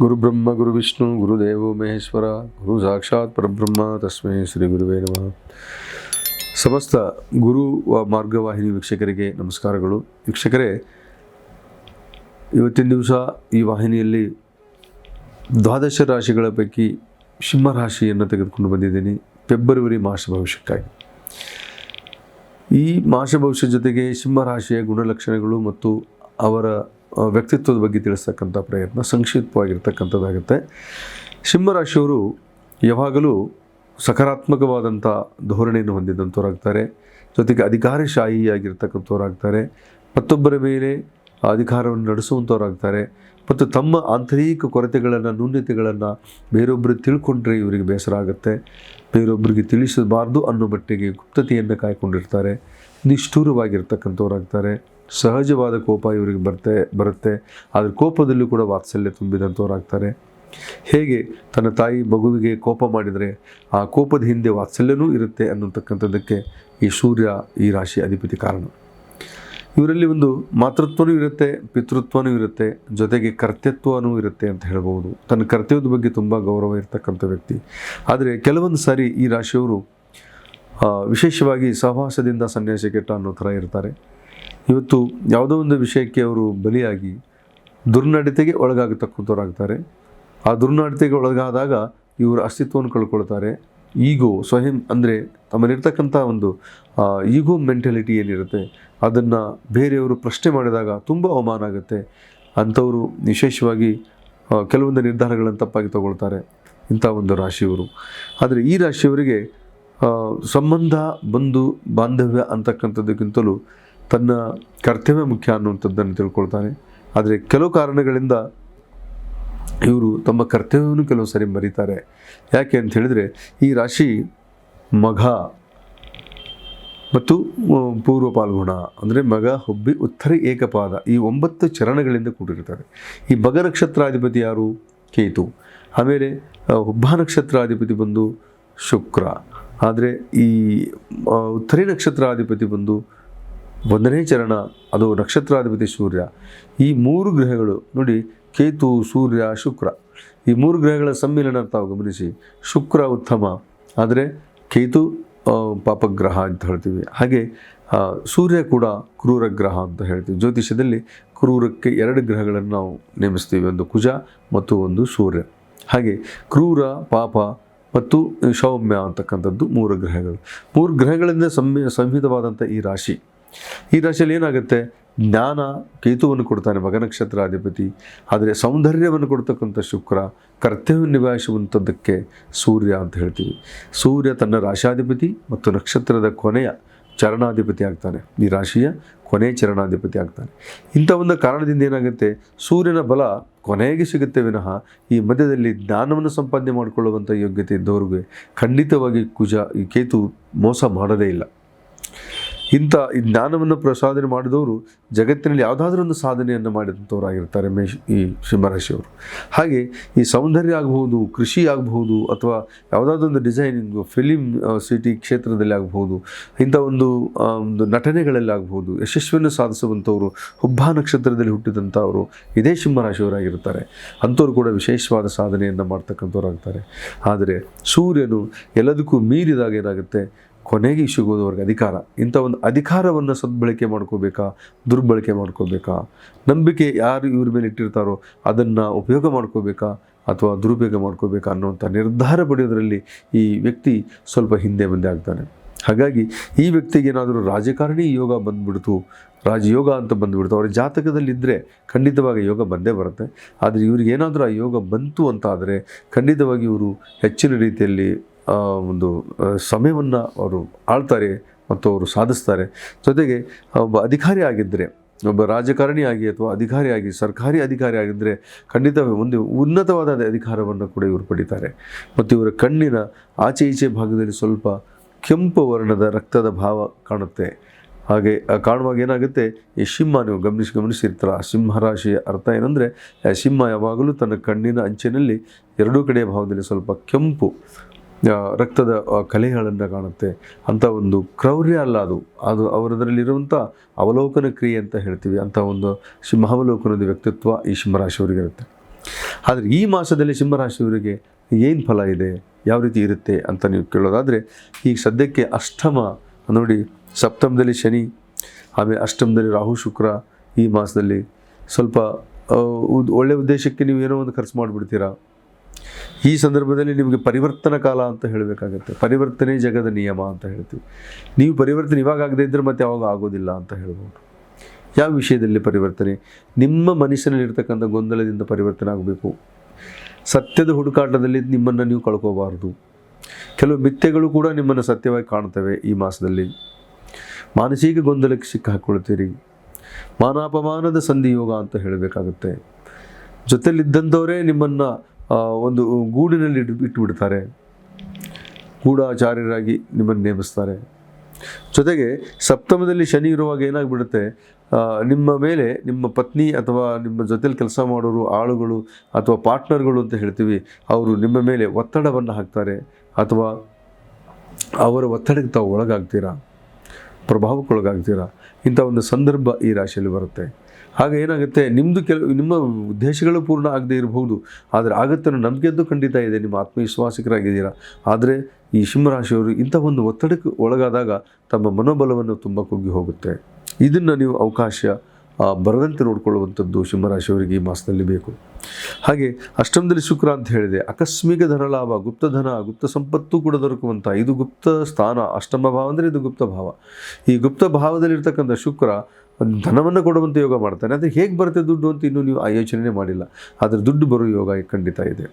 ಗುರುಬ್ರಹ್ಮ ಗುರು ವಿಷ್ಣು ಗುರುದೇವೋ ಮಹೇಶ್ವರ, ಗುರು ಸಾಕ್ಷಾತ್ ಪರಬ್ರಹ್ಮ ತಸ್ಮೈ ಶ್ರೀ ಗುರುವೇ ನಮಃ. ಸಮಸ್ತ ಗುರು ಮಾರ್ಗವಾಹಿನಿ ವೀಕ್ಷಕರಿಗೆ ನಮಸ್ಕಾರಗಳು. ವೀಕ್ಷಕರೇ, ಇವತ್ತಿನ ದಿವಸ ಈ ವಾಹಿನಿಯಲ್ಲಿ ದ್ವಾದಶ ರಾಶಿಗಳ ಪೈಕಿ ಸಿಂಹ ರಾಶಿಯನ್ನು ತೆಗೆದುಕೊಂಡು ಬಂದಿದ್ದೀನಿ. ಫೆಬ್ರವರಿ ಮಾಸ ಭವಿಷ್ಯಕ್ಕಾಗಿ. ಈ ಮಾಸ ಭವಿಷ್ಯ ಜೊತೆಗೆ ಸಿಂಹ ರಾಶಿಯ ಗುಣಲಕ್ಷಣಗಳು ಮತ್ತು ಅವರ ವ್ಯಕ್ತಿತ್ವದ ಬಗ್ಗೆ ತಿಳಿಸ್ತಕ್ಕಂಥ ಪ್ರಯತ್ನ, ಸಂಕ್ಷಿಪ್ತವಾಗಿರ್ತಕ್ಕಂಥದ್ದಾಗುತ್ತೆ. ಸಿಂಹರಾಶಿಯವರು ಯಾವಾಗಲೂ ಸಕಾರಾತ್ಮಕವಾದಂಥ ಧೋರಣೆಯನ್ನು ಹೊಂದಿದಂಥವರಾಗ್ತಾರೆ. ಜೊತೆಗೆ ಅಧಿಕಾರಶಾಹಿಯಾಗಿರ್ತಕ್ಕಂಥವರಾಗ್ತಾರೆ. ಮತ್ತೊಬ್ಬರ ಮೇಲೆ ಅಧಿಕಾರವನ್ನು ನಡೆಸುವಂಥವರಾಗ್ತಾರೆ. ಮತ್ತು ತಮ್ಮ ಆಂತರಿಕ ಕೊರತೆಗಳನ್ನು ನ್ಯೂನ್ಯತೆಗಳನ್ನು ಬೇರೊಬ್ಬರು ತಿಳ್ಕೊಂಡ್ರೆ ಇವರಿಗೆ ಬೇಸರ ಆಗುತ್ತೆ. ಬೇರೊಬ್ಬರಿಗೆ ತಿಳಿಸಬಾರ್ದು ಅನ್ನೋ ಮಟ್ಟಿಗೆ ಗುಪ್ತತೆಯನ್ನು ಕಾಯ್ಕೊಂಡಿರ್ತಾರೆ. ನಿಷ್ಠೂರವಾಗಿರ್ತಕ್ಕಂಥವ್ರಾಗ್ತಾರೆ. ಸಹಜವಾದ ಕೋಪ ಇವರಿಗೆ ಬರ್ತೆ, ಬರುತ್ತೆ. ಆದರೆ ಕೋಪದಲ್ಲೂ ಕೂಡ ವಾತ್ಸಲ್ಯ ತುಂಬಿದಂಥವರಾಗ್ತಾರೆ ಹೇಗೆ ತನ್ನ ತಾಯಿ ಮಗುವಿಗೆ ಕೋಪ ಮಾಡಿದರೆ ಆ ಕೋಪದ ಹಿಂದೆ ವಾತ್ಸಲ್ಯನೂ ಇರುತ್ತೆ ಅನ್ನತಕ್ಕಂಥದ್ದಕ್ಕೆ ಈ ಸೂರ್ಯ ಈ ರಾಶಿ ಅಧಿಪತಿ ಕಾರಣ. ಇವರಲ್ಲಿ ಒಂದು ಮಾತೃತ್ವನೂ ಇರುತ್ತೆ, ಪಿತೃತ್ವನೂ ಇರುತ್ತೆ, ಜೊತೆಗೆ ಕರ್ತೃತ್ವನೂ ಇರುತ್ತೆ ಅಂತ ಹೇಳ್ಬೋದು ತನ್ನ ಕರ್ತವ್ಯದ ಬಗ್ಗೆ ತುಂಬ ಗೌರವ ಇರತಕ್ಕಂಥ ವ್ಯಕ್ತಿ. ಆದರೆ ಕೆಲವೊಂದು ಸಾರಿ ಈ ರಾಶಿಯವರು ವಿಶೇಷವಾಗಿ ಸಹವಾಸದಿಂದ ಸನ್ಯಾಸ ಕೆಟ್ಟ ಅನ್ನೋ ಥರ ಇರ್ತಾರೆ. ಇವತ್ತು ಯಾವುದೋ ಒಂದು ವಿಷಯಕ್ಕೆ ಅವರು ಬಲಿಯಾಗಿ ದುರ್ನಡತೆಗೆ ಒಳಗಾಗತಕ್ಕಂಥವ್ರಾಗ್ತಾರೆ. ಆ ದುರ್ನಡತೆಗೆ ಒಳಗಾದಾಗ ಇವರು ಅಸ್ತಿತ್ವವನ್ನು ಕಳ್ಕೊಳ್ತಾರೆ. ಈಗೋ, ಸ್ವಯಂ ಅಂದರೆ ತಮ್ಮಲ್ಲಿರ್ತಕ್ಕಂಥ ಒಂದು ಈಗೋ ಮೆಂಟಾಲಿಟಿ ಏನಿರುತ್ತೆ, ಅದನ್ನು ಬೇರೆಯವರು ಪ್ರಶ್ನೆ ಮಾಡಿದಾಗ ತುಂಬ ಅವಮಾನ ಆಗುತ್ತೆ. ಅಂಥವರು ವಿಶೇಷವಾಗಿ ಕೆಲವೊಂದು ನಿರ್ಧಾರಗಳನ್ನು ತಪ್ಪಾಗಿ ತಗೊಳ್ತಾರೆ ಇಂಥ ಒಂದು ರಾಶಿಯವರು. ಆದರೆ ಈ ರಾಶಿಯವರಿಗೆ ಸಂಬಂಧ, ಬಂಧು, ಬಾಂಧವ್ಯ ಅಂತಕ್ಕಂಥದ್ದಕ್ಕಿಂತಲೂ ತನ್ನ ಕರ್ತವ್ಯ ಮುಖ್ಯ ಅನ್ನುವಂಥದ್ದನ್ನು ತಿಳ್ಕೊಳ್ತಾನೆ. ಆದರೆ ಕೆಲವು ಕಾರಣಗಳಿಂದ ಇವರು ತಮ್ಮ ಕರ್ತವ್ಯವನ್ನು ಕೆಲವು ಸರಿ ಮರೀತಾರೆ. ಯಾಕೆ ಅಂತ ಹೇಳಿದರೆ ಈ ರಾಶಿ ಮಘ ಮತ್ತು ಪೂರ್ವ ಪಾಲ್ಗುಣ, ಅಂದರೆ ಮಗ ಹುಬ್ಬಿ ಉತ್ತರ ಏಕಪಾದ ಈ ಒಂಬತ್ತು ಚರಣಗಳಿಂದ ಕೂಡಿರ್ತಾರೆ ಈ ಮಗ ನಕ್ಷತ್ರಾಧಿಪತಿ ಯಾರು? ಕೇತು. ಆಮೇಲೆ ಹುಬ್ಬ ನಕ್ಷತ್ರಾಧಿಪತಿ ಬಂದು ಶುಕ್ರ. ಆದರೆ ಈ ಉತ್ತರಿ ನಕ್ಷತ್ರಾಧಿಪತಿ ಬಂದು ಒಂದನೇ ಚರಣ, ಅದು ನಕ್ಷತ್ರಾಧಿಪತಿ ಸೂರ್ಯ. ಈ ಮೂರು ಗ್ರಹಗಳು, ನೋಡಿ, ಕೇತು, ಸೂರ್ಯ, ಶುಕ್ರ. ಈ ಮೂರು ಗ್ರಹಗಳ ಸಮ್ಮಿಲನ ತಾವು ಗಮನಿಸಿ. ಶುಕ್ರ ಉತ್ತಮ. ಆದರೆ ಕೇತು ಪಾಪಗ್ರಹ ಅಂತ ಹೇಳ್ತೀವಿ. ಹಾಗೆ ಸೂರ್ಯ ಕೂಡ ಕ್ರೂರ ಗ್ರಹ ಅಂತ ಹೇಳ್ತೀವಿ. ಜ್ಯೋತಿಷ್ಯದಲ್ಲಿ ಕ್ರೂರಕ್ಕೆ ಎರಡು ಗ್ರಹಗಳನ್ನು ನಾವು ನೇಮಿಸ್ತೀವಿ. ಒಂದು ಕುಜ ಮತ್ತು ಒಂದು ಸೂರ್ಯ. ಹಾಗೆ, ಕ್ರೂರ, ಪಾಪ ಮತ್ತು ಸೌಮ್ಯ ಅಂತಕ್ಕಂಥದ್ದು ಮೂರು ಗ್ರಹಗಳು. ಮೂರು ಗ್ರಹಗಳಿಂದ ಸಂಹಿತವಾದಂಥ ಈ ರಾಶಿ. ಈ ರಾಶಿಯಲ್ಲಿ ಏನಾಗುತ್ತೆ? ಜ್ಞಾನ, ಕೇತುವನ್ನು ಕೊಡ್ತಾನೆ ಮಗ ನಕ್ಷತ್ರಾಧಿಪತಿ ಆದರೆ ಸೌಂದರ್ಯವನ್ನು ಕೊಡ್ತಕ್ಕಂಥ ಶುಕ್ರ ಕರ್ತವ್ಯ ನಿಭಾಯಿಸುವಂಥದ್ದಕ್ಕೆ ಸೂರ್ಯ ಅಂತ ಹೇಳ್ತೀವಿ. ಸೂರ್ಯ ತನ್ನ ರಾಶಾಧಿಪತಿ ಮತ್ತು ನಕ್ಷತ್ರದ ಕೊನೆಯ ಚರಣಾಧಿಪತಿ ಆಗ್ತಾನೆ. ಈ ರಾಶಿಯ ಕೊನೆಯ ಚರಣಾಧಿಪತಿ ಆಗ್ತಾನೆ. ಇಂಥ ಒಂದು ಕಾರಣದಿಂದ ಏನಾಗುತ್ತೆ? ಸೂರ್ಯನ ಬಲ ಕೊನೆಗೆ ಸಿಗುತ್ತೆ ವಿನಃ ಈ ಮಧ್ಯದಲ್ಲಿ ಜ್ಞಾನವನ್ನು ಸಂಪಾದನೆ ಮಾಡಿಕೊಳ್ಳುವಂಥ ಯೋಗ್ಯತೆ ಇದ್ದವ್ರಿಗೆ ಖಂಡಿತವಾಗಿ ಕುಜ ಈ ಕೇತು ಮೋಸ ಮಾಡದೇ ಇಲ್ಲ. ಇಂಥ ಈ ಜ್ಞಾನವನ್ನು ಪ್ರಸಾದನೆ ಮಾಡಿದವರು ಜಗತ್ತಿನಲ್ಲಿ ಯಾವುದಾದ್ರೂ ಒಂದು ಸಾಧನೆಯನ್ನು ಮಾಡಿದಂಥವರಾಗಿರ್ತಾರೆ ಮೇಷ್ ಈ ಸಿಂಹರಾಶಿಯವರು. ಹಾಗೆ ಈ ಸೌಂದರ್ಯ ಆಗಬಹುದು, ಕೃಷಿ ಆಗಬಹುದು, ಅಥವಾ ಯಾವುದಾದ್ರೊಂದು ಡಿಸೈನಿಂಗು ಫಿಲಿಮ್ ಸಿಟಿ ಕ್ಷೇತ್ರದಲ್ಲಿ ಆಗಬಹುದು, ಇಂಥ ಒಂದು ಒಂದು ನಟನೆಗಳಲ್ಲಿ ಆಗಬಹುದು, ಯಶಸ್ವಿಯನ್ನು ಸಾಧಿಸುವಂಥವರು, ಹುಬ್ಬ ನಕ್ಷತ್ರದಲ್ಲಿ ಹುಟ್ಟಿದಂಥವರು ಇದೇ ಸಿಂಹರಾಶಿಯವರಾಗಿರ್ತಾರೆ. ಅಂಥವ್ರು ಕೂಡ ವಿಶೇಷವಾದ ಸಾಧನೆಯನ್ನು ಮಾಡ್ತಕ್ಕಂಥವ್ರಾಗ್ತಾರೆ. ಆದರೆ ಸೂರ್ಯನು ಎಲ್ಲದಕ್ಕೂ ಮೀರಿದಾಗ ಏನಾಗುತ್ತೆ? ಕೊನೆಗೆ ಸಿಗೋದು ಅವ್ರಿಗೆ ಅಧಿಕಾರ. ಇಂಥ ಒಂದು ಅಧಿಕಾರವನ್ನು ಸದ್ಬಳಕೆ ಮಾಡ್ಕೋಬೇಕಾ? ದುರ್ಬಳಕೆ ಮಾಡ್ಕೋಬೇಕಾ? ನಂಬಿಕೆ ಯಾರು ಇವ್ರ ಮೇಲೆ ಇಟ್ಟಿರ್ತಾರೋ ಅದನ್ನು ಉಪಯೋಗ ಮಾಡ್ಕೋಬೇಕಾ? ಅಥವಾ ದುರುಪಯೋಗ ಮಾಡ್ಕೋಬೇಕಾ ಅನ್ನುವಂಥ ನಿರ್ಧಾರ ಪಡೆಯೋದರಲ್ಲಿ ಈ ವ್ಯಕ್ತಿ ಸ್ವಲ್ಪ ಹಿಂದೆ ಮುಂದೆ ಆಗ್ತಾನೆ. ಹಾಗಾಗಿ ಈ ವ್ಯಕ್ತಿಗೆ ಏನಾದರೂ ರಾಜಕಾರಣಿ ಯೋಗ ಬಂದ್ಬಿಡ್ತು, ರಾಜಯೋಗ ಅಂತ ಬಂದುಬಿಡ್ತು, ಅವ್ರ ಜಾತಕದಲ್ಲಿದ್ದರೆ ಖಂಡಿತವಾಗಿ ಯೋಗ ಬಂದೇ ಬರುತ್ತೆ. ಆದರೆ ಇವ್ರಿಗೆ ಏನಾದರೂ ಆ ಯೋಗ ಬಂತು ಅಂತಾದರೆ ಖಂಡಿತವಾಗಿ ಇವರು ಹೆಚ್ಚಿನ ರೀತಿಯಲ್ಲಿ ಒಂದು ಸಮಯವನ್ನು ಅವರು ಆಳ್ತಾರೆ ಮತ್ತು ಅವರು ಸಾಧಿಸ್ತಾರೆ. ಜೊತೆಗೆ ಒಬ್ಬ ಅಧಿಕಾರಿ ಆಗಿದ್ದರೆ ಒಬ್ಬ ರಾಜಕಾರಣಿಯಾಗಿ ಅಥವಾ ಅಧಿಕಾರಿಯಾಗಿ ಸರ್ಕಾರಿ ಅಧಿಕಾರಿ ಆಗಿದ್ದರೆ ಖಂಡಿತ ಒಂದು ಉನ್ನತವಾದ ಅಧಿಕಾರವನ್ನು ಕೂಡ ಇವರು ಪಡಿತಾರೆ. ಮತ್ತು ಇವರ ಕಣ್ಣಿನ ಆಚೆ ಈಚೆ ಭಾಗದಲ್ಲಿ ಸ್ವಲ್ಪ ಕೆಂಪು ವರ್ಣದ ರಕ್ತದ ಭಾವ ಕಾಣುತ್ತೆ. ಹಾಗೆ ಕಾಣುವಾಗ ಏನಾಗುತ್ತೆ? ಈ ಸಿಂಹ, ನೀವು ಗಮನಿಸಿ ಸಿಂಹ ರಾಶಿಯ ಅರ್ಥ ಏನಂದರೆ ಸಿಂಹ ಯಾವಾಗಲೂ ತನ್ನ ಕಣ್ಣಿನ ಅಂಚಿನಲ್ಲಿ ಎರಡೂ ಕಡೆಯ ಭಾವದಲ್ಲಿ ಸ್ವಲ್ಪ ಕೆಂಪು ರಕ್ತದ ಕಲೆಗಳನ್ನು ಕಾಣುತ್ತೆ. ಅಂಥ ಒಂದು ಕ್ರೌರ್ಯ ಅಲ್ಲ ಅದು. ಅದು ಅವರದರಲ್ಲಿರುವಂಥ ಅವಲೋಕನ ಕ್ರಿಯೆ ಅಂತ ಹೇಳ್ತೀವಿ. ಅಂತ ಒಂದು ಸಿಂಹಾವಲೋಕನದ ವ್ಯಕ್ತಿತ್ವ ಈ ಸಿಂಹರಾಶಿಯವರಿಗಿರುತ್ತೆ. ಆದರೆ ಈ ಮಾಸದಲ್ಲಿ ಸಿಂಹರಾಶಿಯವರಿಗೆ ಏನು ಫಲ ಇದೆ? ಯಾವ ರೀತಿ ಇರುತ್ತೆ ಅಂತ ನೀವು ಕೇಳೋದಾದರೆ ಈಗ ಸದ್ಯಕ್ಕೆ ಅಷ್ಟಮ, ನೋಡಿ, ಸಪ್ತಮದಲ್ಲಿ ಶನಿ, ಆಮೇಲೆ ಅಷ್ಟಮದಲ್ಲಿ ರಾಹು ಶುಕ್ರ ಈ ಮಾಸದಲ್ಲಿ ಸ್ವಲ್ಪ ಒಳ್ಳೆಯ ಉದ್- ಒಳ್ಳೆ ಉದ್ದೇಶಕ್ಕೆ ನೀವು ಏನೋ ಒಂದು ಖರ್ಚು ಮಾಡಿಬಿಡ್ತೀರಾ? ಈ ಸಂದರ್ಭದಲ್ಲಿ ನಿಮಗೆ ಪರಿವರ್ತನ ಕಾಲ ಅಂತ ಹೇಳಬೇಕಾಗತ್ತೆ. ಪರಿವರ್ತನೆ ಜಗದ ನಿಯಮ ಅಂತ ಹೇಳ್ತೀವಿ. ನೀವು ಪರಿವರ್ತನೆ ಇವಾಗ ಆಗದೇ ಇದ್ದರೆ ಮತ್ತೆ ಯಾವಾಗ ಆಗೋದಿಲ್ಲ ಅಂತ ಹೇಳ್ಬೋದು. ಯಾವ ವಿಷಯದಲ್ಲಿ ಪರಿವರ್ತನೆ? ನಿಮ್ಮ ಮನಸ್ಸಿನಲ್ಲಿರ್ತಕ್ಕಂಥ ಗೊಂದಲದಿಂದ ಪರಿವರ್ತನೆ ಆಗಬೇಕು. ಸತ್ಯದ ಹುಡುಕಾಟದಲ್ಲಿ ನಿಮ್ಮನ್ನು ನೀವು ಕಳ್ಕೋಬಾರ್ದು. ಕೆಲವು ಮಿಥ್ಯೆಗಳು ಕೂಡ ನಿಮ್ಮನ್ನು ಸತ್ಯವಾಗಿ ಕಾಣ್ತವೆ ಈ ಮಾಸದಲ್ಲಿ. ಮಾನಸಿಕ ಗೊಂದಲಕ್ಕೆ ಸಿಕ್ಕಾಕೊಳ್ತೀರಿ ಮಾನಾಪಮಾನದ ಸಂಧಿಯೋಗ ಅಂತ ಹೇಳಬೇಕಾಗುತ್ತೆ. ಜೊತೆಲಿದ್ದಂಥವರೇ ನಿಮ್ಮನ್ನು ಒಂದು ಗೂಡಿನಲ್ಲಿ ಇಟ್ಟು ಇಟ್ಟುಬಿಡ್ತಾರೆ. ಗೂಢಾಚಾರ್ಯರಾಗಿ ನಿಮ್ಮನ್ನು ನೇಮಿಸ್ತಾರೆ. ಜೊತೆಗೆ ಸಪ್ತಮದಲ್ಲಿ ಶನಿ ಇರುವಾಗ ಏನಾಗ್ಬಿಡುತ್ತೆ? ನಿಮ್ಮ ಮೇಲೆ ನಿಮ್ಮ ಪತ್ನಿ ಅಥವಾ ನಿಮ್ಮ ಜೊತೆಲಿ ಕೆಲಸ ಮಾಡೋರು, ಆಳುಗಳು ಅಥವಾ ಪಾರ್ಟ್ನರ್ಗಳು ಅಂತ ಹೇಳ್ತೀವಿ, ಅವರು ನಿಮ್ಮ ಮೇಲೆ ಒತ್ತಡವನ್ನು ಹಾಕ್ತಾರೆ. ಅಥವಾ ಅವರ ಒತ್ತಡಕ್ಕೆ ತಾವು ಒಳಗಾಗ್ತೀರಾ? ಪ್ರಭಾವಕ್ಕೊಳಗಾಗ್ತೀರಾ? ಇಂಥ ಒಂದು ಸಂದರ್ಭ ಈ ರಾಶಿಯಲ್ಲಿ ಬರುತ್ತೆ. ಆಗ ಏನಾಗುತ್ತೆ ನಿಮ್ಮದು ಕೆಲವು ನಿಮ್ಮ ಉದ್ದೇಶಗಳು ಪೂರ್ಣ ಆಗದೇ ಇರಬಹುದು, ಆದರೆ ಆಗತ್ತನ್ನು ನಂಬಿಕೆದ್ದು ಖಂಡಿತ ಇದೆ, ನಿಮ್ಮ ಆತ್ಮವಿಶ್ವಾಸಿಕರಾಗಿದ್ದೀರಾ. ಆದರೆ ಈ ಸಿಂಹರಾಶಿಯವರು ಇಂಥ ಒಂದು ಒತ್ತಡಕ್ಕೆ ಒಳಗಾದಾಗ ತಮ್ಮ ಮನೋಬಲವನ್ನು ತುಂಬ ಕುಗ್ಗಿ ಹೋಗುತ್ತೆ. ಇದನ್ನು ನೀವು ಅವಕಾಶ ಬರದಂತೆ ನೋಡಿಕೊಳ್ಳುವಂಥದ್ದು ಸಿಂಹರಾಶಿಯವರಿಗೆ ಈ ಮಾಸದಲ್ಲಿ ಬೇಕು. ಹಾಗೆ ಅಷ್ಟಮದಲ್ಲಿ ಶುಕ್ರ ಅಂತ ಹೇಳಿದೆ, ಆಕಸ್ಮಿಕ ಧನಲಾಭ ಗುಪ್ತಧನ ಗುಪ್ತ ಸಂಪತ್ತು ಕೂಡ ದೊರಕುವಂಥ, ಇದು ಗುಪ್ತ ಸ್ಥಾನ, ಅಷ್ಟಮ ಭಾವ ಅಂದರೆ ಇದು ಗುಪ್ತ ಭಾವ. ಈ ಗುಪ್ತ ಭಾವದಲ್ಲಿರ್ತಕ್ಕಂಥ ಶುಕ್ರ ಧನವನ್ನು ಕೊಡುವಂಥ ಯೋಗ ಮಾಡ್ತಾನೆ. ಆದರೆ ಹೇಗೆ ಬರುತ್ತೆ ದುಡ್ಡು ಅಂತ ಇನ್ನೂ ನೀವು ಆ ಮಾಡಿಲ್ಲ. ಆದರೆ ದುಡ್ಡು ಬರೋ ಯೋಗ ಖಂಡಿತ ಇದೆ.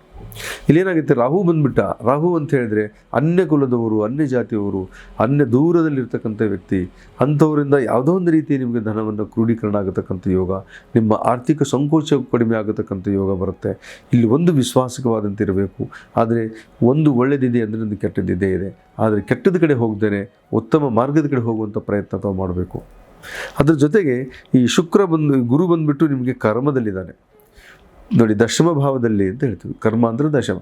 ಇಲ್ಲೇನಾಗುತ್ತೆ, ರಾಹು ಬಂದ್ಬಿಟ್ಟ. ರಾಹು ಅಂತ ಹೇಳಿದ್ರೆ ಅನ್ಯ ಕುಲದವರು ಅನ್ಯ ಜಾತಿಯವರು ಅನ್ಯ ದೂರದಲ್ಲಿರ್ತಕ್ಕಂಥ ವ್ಯಕ್ತಿ, ಅಂಥವರಿಂದ ಯಾವುದೋ ಒಂದು ರೀತಿ ನಿಮಗೆ ಧನವನ್ನು ಕ್ರೋಢೀಕರಣ ಆಗತಕ್ಕಂಥ ಯೋಗ, ನಿಮ್ಮ ಆರ್ಥಿಕ ಸಂಕೋಚ ಕಡಿಮೆ ಆಗತಕ್ಕಂಥ ಯೋಗ ಬರುತ್ತೆ. ಇಲ್ಲಿ ಒಂದು ವಿಶ್ವಾಸಕವಾದಂತೆ ಇರಬೇಕು. ಆದರೆ ಒಂದು ಒಳ್ಳೆಯದಿದೆ ಅಂದರೆ ಒಂದು ಕೆಟ್ಟದ್ದಿದೆ ಇದೆ. ಆದರೆ ಕೆಟ್ಟದ ಕಡೆ ಹೋಗ್ದೇನೆ, ಉತ್ತಮ ಮಾರ್ಗದ ಕಡೆ ಹೋಗುವಂಥ ಪ್ರಯತ್ನ ಮಾಡಬೇಕು. ಅದ್ರ ಜೊತೆಗೆ ಈ ಶುಕ್ರ ಬಂದು ಗುರು ಬಂದುಬಿಟ್ಟು ನಿಮಗೆ ಕರ್ಮದಲ್ಲಿದ್ದಾನೆ. ನೋಡಿ, ದಶಮ ಭಾವದಲ್ಲಿ ಅಂತ ಹೇಳ್ತೀವಿ. ಕರ್ಮ ಅಂದರೆ ದಶಮ.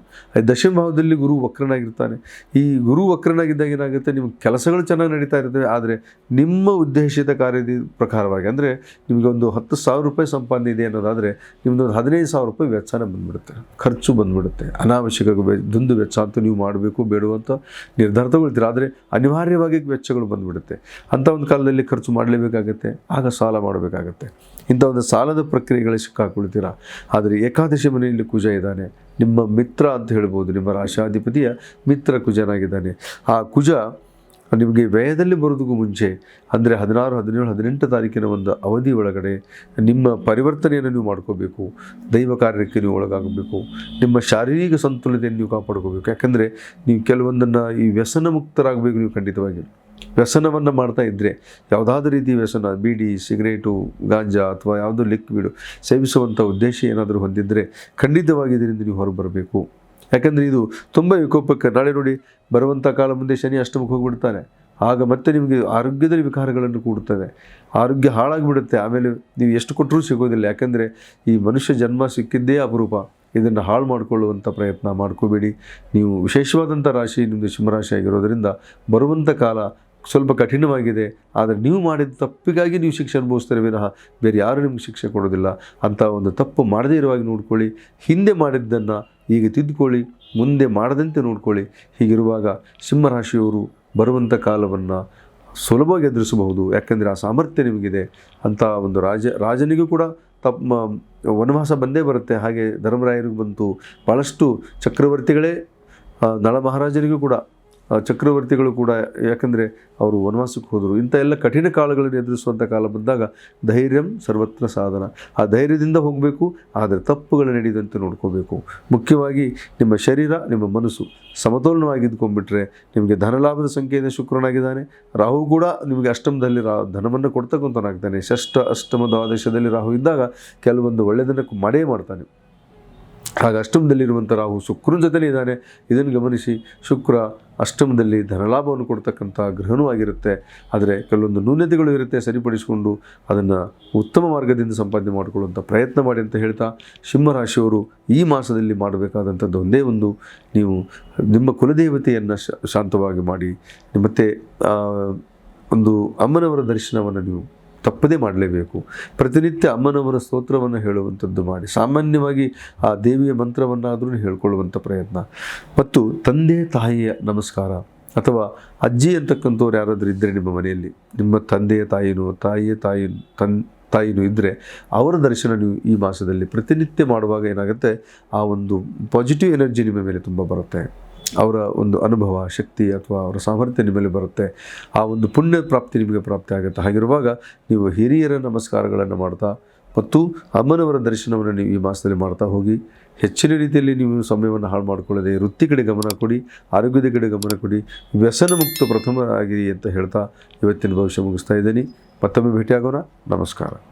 ದಶಮ ಭಾವದಲ್ಲಿ ಗುರು ವಕ್ರನಾಗಿರ್ತಾನೆ. ಈ ಗುರು ವಕ್ರನಾಗಿದ್ದಾಗ ಏನಾಗುತ್ತೆ? ನಿಮ್ಮ ಕೆಲಸಗಳು ಚೆನ್ನಾಗಿ ನಡೀತಾ ಇರ್ತವೆ. ಆದರೆ ನಿಮ್ಮ ಉದ್ದೇಶಿತ ಕಾರ್ಯದ ಪ್ರಕಾರವಾಗಿ, ಅಂದರೆ ನಿಮಗೆ ಒಂದು ಹತ್ತು ಸಾವಿರ ರೂಪಾಯಿ ಸಂಪಾದನೆ ಇದೆ ಅನ್ನೋದಾದರೆ ನಿಮ್ಮದೊಂದು ಹದಿನೈದು ಸಾವಿರ ರೂಪಾಯಿ ವೆಚ್ಚನ ಬಂದ್ಬಿಡುತ್ತೆ. ಖರ್ಚು ಬಂದ್ಬಿಡುತ್ತೆ. ಅನಾವಶ್ಯಕ ದುಂದು ವೆಚ್ಚ ಅಂತ ನೀವು ಮಾಡಬೇಕು ಬೇಡುವಂಥ ನಿರ್ಧಾರ ತಗೊಳ್ತೀರ ಆದರೆ ಅನಿವಾರ್ಯವಾಗಿ ವೆಚ್ಚಗಳು ಬಂದ್ಬಿಡುತ್ತೆ. ಅಂಥ ಒಂದು ಕಾಲದಲ್ಲಿ ಖರ್ಚು ಮಾಡಲೇಬೇಕಾಗುತ್ತೆ. ಆಗ ಸಾಲ ಮಾಡಬೇಕಾಗತ್ತೆ. ಇಂಥ ಒಂದು ಸಾಲದ ಪ್ರಕ್ರಿಯೆಗಳ ಸಿಕ್ಕಾಕೊಳ್ತೀರಾ ಆದರೆ ಏಕಾದಶಿ ಮನೆಯಲ್ಲಿ ಕುಜ ಇದ್ದಾನೆ. ನಿಮ್ಮ ಮಿತ್ರ ಅಂತ ಹೇಳ್ಬೋದು, ನಿಮ್ಮ ರಾಶಾಧಿಪತಿಯ ಮಿತ್ರ ಕುಜನಾಗಿದ್ದಾನೆ. ಆ ಕುಜ ನಿಮಗೆ ವ್ಯಯದಲ್ಲಿ ಬರೋದಕ್ಕೂ ಮುಂಚೆ, ಅಂದರೆ ಹದಿನಾರು, ಹದಿನೇಳು, ಹದಿನೆಂಟು ತಾರೀಕಿನ ಒಂದು ಅವಧಿ ಒಳಗಡೆ ನಿಮ್ಮ ಪರಿವರ್ತನೆಯನ್ನು ನೀವು ಮಾಡ್ಕೋಬೇಕು. ದೈವ ಕಾರ್ಯಕ್ಕೆ ನೀವು ಒಳಗಾಗಬೇಕು. ನಿಮ್ಮ ಶಾರೀರಿಕ ಸಂತುಲತೆಯನ್ನು ನೀವು ಕಾಪಾಡ್ಕೋಬೇಕು. ಯಾಕಂದರೆ ನೀವು ಕೆಲವೊಂದನ್ನು ಈ ವ್ಯಸನ ಮುಕ್ತರಾಗಬೇಕು ನೀವು ಖಂಡಿತವಾಗಿ ವ್ಯಸನವನ್ನು ಮಾಡ್ತಾ ಇದ್ದರೆ ಯಾವುದಾದ್ರೂ ರೀತಿ ವ್ಯಸನ, ಬೀಡಿ, ಸಿಗರೇಟು, ಗಾಂಜಾ ಅಥವಾ ಯಾವುದೋ ಲಿಕ್ವಿಡ್ ಸೇವಿಸುವಂಥ ಉದ್ದೇಶ ಏನಾದರೂ ಹೊಂದಿದ್ದರೆ ಖಂಡಿತವಾಗಿ ಇದರಿಂದ ನೀವು ಹೊರಬರಬೇಕು ಯಾಕಂದರೆ ಇದು ತುಂಬ ವಿಕೋಪಕ್ಕೆ, ನಾಳೆ ನೋಡಿ ಬರುವಂಥ ಕಾಲ ಮುಂದೆ ಶನಿ ಅಷ್ಟಮಕ್ಕೆ ಹೋಗಿಬಿಡ್ತಾನೆ. ಆಗ ಮತ್ತೆ ನಿಮಗೆ ಆರೋಗ್ಯದಲ್ಲಿ ವಿಕಾರಗಳನ್ನು ಕೂಡುತ್ತದೆ ಆರೋಗ್ಯ ಹಾಳಾಗಿಬಿಡುತ್ತೆ. ಆಮೇಲೆ ನೀವು ಎಷ್ಟು ಕೊಟ್ಟರೂ ಸಿಗೋದಿಲ್ಲ. ಯಾಕಂದರೆ ಈ ಮನುಷ್ಯ ಜನ್ಮ ಸಿಕ್ಕಿದ್ದೇ ಅಪರೂಪ. ಇದನ್ನು ಹಾಳು ಮಾಡಿಕೊಳ್ಳುವಂಥ ಪ್ರಯತ್ನ ಮಾಡ್ಕೋಬೇಡಿ. ನೀವು ವಿಶೇಷವಾದಂಥ ರಾಶಿ ನಿಮ್ಮದು ಸಿಂಹರಾಶಿ ಆಗಿರೋದರಿಂದ ಬರುವಂಥ ಕಾಲ ಸ್ವಲ್ಪ ಕಠಿಣವಾಗಿದೆ, ಆದರೆ ನೀವು ಮಾಡಿದ ತಪ್ಪಿಗಾಗಿ ನೀವು ಶಿಕ್ಷೆ ಅನುಭವಿಸ್ತಾರೆ ವಿನಃ ಬೇರೆ ಯಾರು ನಿಮ್ಗೆ ಶಿಕ್ಷೆ ಕೊಡೋದಿಲ್ಲ. ಅಂತ ಒಂದು ತಪ್ಪು ಮಾಡದೇ ಇರುವಾಗಿ ನೋಡ್ಕೊಳ್ಳಿ. ಹಿಂದೆ ಮಾಡಿದ್ದನ್ನು ಈಗ ತಿದ್ದುಕೊಳ್ಳಿ ಮುಂದೆ ಮಾಡದಂತೆ ನೋಡ್ಕೊಳ್ಳಿ. ಹೀಗಿರುವಾಗ ಸಿಂಹರಾಶಿಯವರು ಬರುವಂಥ ಕಾಲವನ್ನು ಸುಲಭವಾಗಿ ಎದುರಿಸಬಹುದು. ಯಾಕೆಂದರೆ ಆ ಸಾಮರ್ಥ್ಯ ನಿಮಗಿದೆ. ಅಂತ ಒಂದು ರಾಜ, ರಾಜನಿಗೂ ಕೂಡ ತಮ್ಮ ವನವಾಸ ಬಂದೇ ಬರುತ್ತೆ. ಹಾಗೆ ಧರ್ಮರಾಯರಿಗೆ ಬಂತು. ಭಾಳಷ್ಟು ಚಕ್ರವರ್ತಿಗಳೇ ನಳ ಮಹಾರಾಜರಿಗೂ ಕೂಡ ಚಕ್ರವರ್ತಿಗಳು ಕೂಡ ಯಾಕಂದರೆ ಅವರು ವನವಾಸಕ್ಕೆ ಹೋದರು. ಇಂಥ ಎಲ್ಲ ಕಠಿಣ ಕಾಲಗಳನ್ನು ಎದುರಿಸುವಂಥ ಕಾಲ ಬಂದಾಗ ಧೈರ್ಯಂ ಸರ್ವತ್ರ ಸಾಧನ. ಆ ಧೈರ್ಯದಿಂದ ಹೋಗಬೇಕು, ಆದರೆ ತಪ್ಪುಗಳು ನಡೆಯದಂತೆ ನೋಡ್ಕೋಬೇಕು. ಮುಖ್ಯವಾಗಿ ನಿಮ್ಮ ಶರೀರ, ನಿಮ್ಮ ಮನಸ್ಸು ಸಮತೋಲನವಾಗಿದ್ಕೊಂಡ್ಬಿಟ್ರೆ ನಿಮಗೆ ಧನಲಾಭದ ಸಂಖ್ಯೆಯಿಂದ ಶುಕ್ರನಾಗಿದ್ದಾನೆ. ರಾಹು ಕೂಡ ನಿಮಗೆ ಅಷ್ಟಮದಲ್ಲಿ ರಾ, ಧನವನ್ನು ಕೊಡ್ತಕ್ಕಂಥನಾಗ್ತಾನೆ ಷಷ್ಠ, ಅಷ್ಟಮ ದ್ವಾದಶದಲ್ಲಿ ರಾಹು ಇದ್ದಾಗ ಕೆಲವೊಂದು ಒಳ್ಳೆಯದನ್ನು ಮಾಡೇ ಮಾಡ್ತಾನೆ. ಹಾಗೆ ಅಷ್ಟಮದಲ್ಲಿರುವಂಥ ರಾಹು ಶುಕ್ರನ ಜೊತೆಲೇ ಇದ್ದಾನೆ. ಇದನ್ನು ಗಮನಿಸಿ ಶುಕ್ರ ಅಷ್ಟಮದಲ್ಲಿ ಧನಲಾಭವನ್ನು ಕೊಡ್ತಕ್ಕಂಥ ಗ್ರಹನೂ ಆಗಿರುತ್ತೆ. ಆದರೆ ಕೆಲವೊಂದು ನ್ಯೂನತೆಗಳು ಇರುತ್ತೆ ಸರಿಪಡಿಸಿಕೊಂಡು ಅದನ್ನು ಉತ್ತಮ ಮಾರ್ಗದಿಂದ ಸಂಪಾದನೆ ಮಾಡಿಕೊಳ್ಳುವಂಥ ಪ್ರಯತ್ನ ಮಾಡಿ ಅಂತ ಹೇಳ್ತಾ ಸಿಂಹರಾಶಿಯವರು ಈ ಮಾಸದಲ್ಲಿ ಮಾಡಬೇಕಾದಂಥದ್ದು ಒಂದೇ ಒಂದು. ನೀವು ನಿಮ್ಮ ಕುಲದೇವತೆಯನ್ನು ಶಾಂತವಾಗಿ ಮಾಡಿ ಮತ್ತು ಒಂದು ಅಮ್ಮನವರ ದರ್ಶನವನ್ನು ನೀವು ತಪ್ಪದೇ ಮಾಡಲೇಬೇಕು. ಪ್ರತಿನಿತ್ಯ ಅಮ್ಮನವರ ಸ್ತೋತ್ರವನ್ನು ಹೇಳುವಂಥದ್ದು ಮಾಡಿ. ಸಾಮಾನ್ಯವಾಗಿ ಆ ದೇವಿಯ ಮಂತ್ರವನ್ನಾದರೂ ಹೇಳ್ಕೊಳ್ಳುವಂಥ ಪ್ರಯತ್ನ. ಮತ್ತು ತಂದೆ ತಾಯಿಯ ನಮಸ್ಕಾರ ಅಥವಾ ಅಜ್ಜಿ ಅಂತಕ್ಕಂಥವ್ರು ಯಾರಾದರೂ ಇದ್ದರೆ ನಿಮ್ಮ ಮನೆಯಲ್ಲಿ, ನಿಮ್ಮ ತಂದೆಯ ತಾಯಿನೂ, ತಾಯಿಯ ತಾಯಿ, ತನ್, ತಾಯಿನೂ ಇದ್ದರೆ ಅವರ ದರ್ಶನ ನೀವು ಈ ಮಾಸದಲ್ಲಿ ಪ್ರತಿನಿತ್ಯ ಮಾಡುವಾಗ ಏನಾಗುತ್ತೆ? ಆ ಒಂದು ಪಾಸಿಟಿವ್ ಎನರ್ಜಿ ನಿಮ್ಮ ಮೇಲೆ ತುಂಬ ಬರುತ್ತೆ. ಅವರ ಒಂದು ಅನುಭವ, ಶಕ್ತಿ ಅಥವಾ ಅವರ ಸಾಮರ್ಥ್ಯ ನಿಮ್ಮಲ್ಲಿ ಬರುತ್ತೆ. ಆ ಒಂದು ಪುಣ್ಯ ಪ್ರಾಪ್ತಿ ನಿಮಗೆ ಪ್ರಾಪ್ತಿ ಆಗುತ್ತೆ. ಹಾಗಿರುವಾಗ ನೀವು ಹಿರಿಯರ ನಮಸ್ಕಾರಗಳನ್ನು ಮಾಡ್ತಾ ಮತ್ತು ಅಮ್ಮನವರ ದರ್ಶನವನ್ನು ನೀವು ಈ ಮಾಸದಲ್ಲಿ ಮಾಡ್ತಾ ಹೋಗಿ, ಹೆಚ್ಚಿನ ರೀತಿಯಲ್ಲಿ ನೀವು ಸಮಯವನ್ನು ಹಾಳು ಮಾಡಿಕೊಳ್ಳದೆ ವೃತ್ತಿ ಕಡೆ ಗಮನ ಕೊಡಿ, ಆರೋಗ್ಯದ ಕಡೆ ಗಮನ ಕೊಡಿ, ವ್ಯಸನ ಮುಕ್ತ ಪ್ರಥಮರಾಗಿರಿ ಅಂತ ಹೇಳ್ತಾ ಇವತ್ತಿನ ಭವಿಷ್ಯ ಮುಗಿಸ್ತಾ ಇದ್ದೀನಿ. ಮತ್ತೊಮ್ಮೆ ಭೇಟಿಯಾಗೋಣ. ನಮಸ್ಕಾರ.